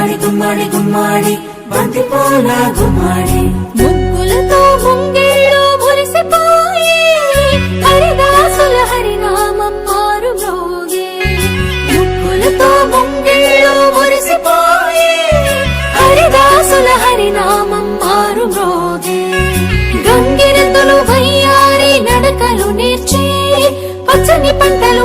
గుమ్మాడి గుమ్మాడి గుమ్మాడి బంతి పూల గుమ్మాడి. ముగ్గులతో ముంగిళ్ళు మురిసిపోయి హరిదాసుల హరినామం మారు మ్రోగే ముగ్గులతో ముంగిళ్ళు మురిసిపోయి హరిదాసుల హరినామం మారు మ్రోగే గంగిరెద్దులు వయ్యారి నడకలు నేర్చి పచ్చని పంటలు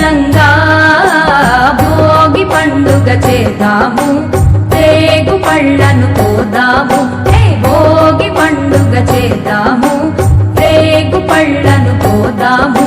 సంతోషంగా భోగి పండుగ చేద్దాము రేగు పళ్ళను పోదాము భోగి పండుగ చేద్దాము రేగు పళ్ళను పోదాము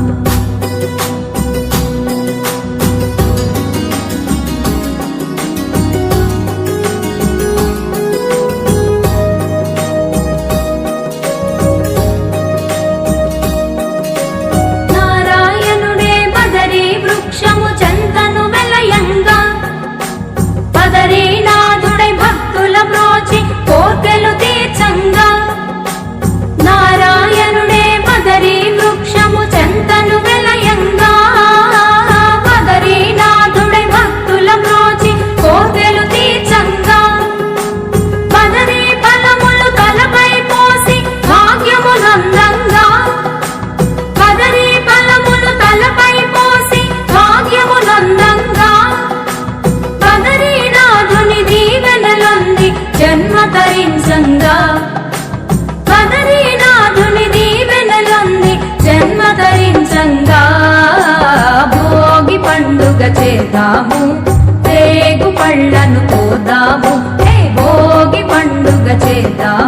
అంతరించంగా మదరీనాథుని దీవెనలొంది జన్మతరించంగా భోగి పండుగ చేద్దాము తేగు పళ్ళను పోదాము భోగి పండుగ చేద్దాము.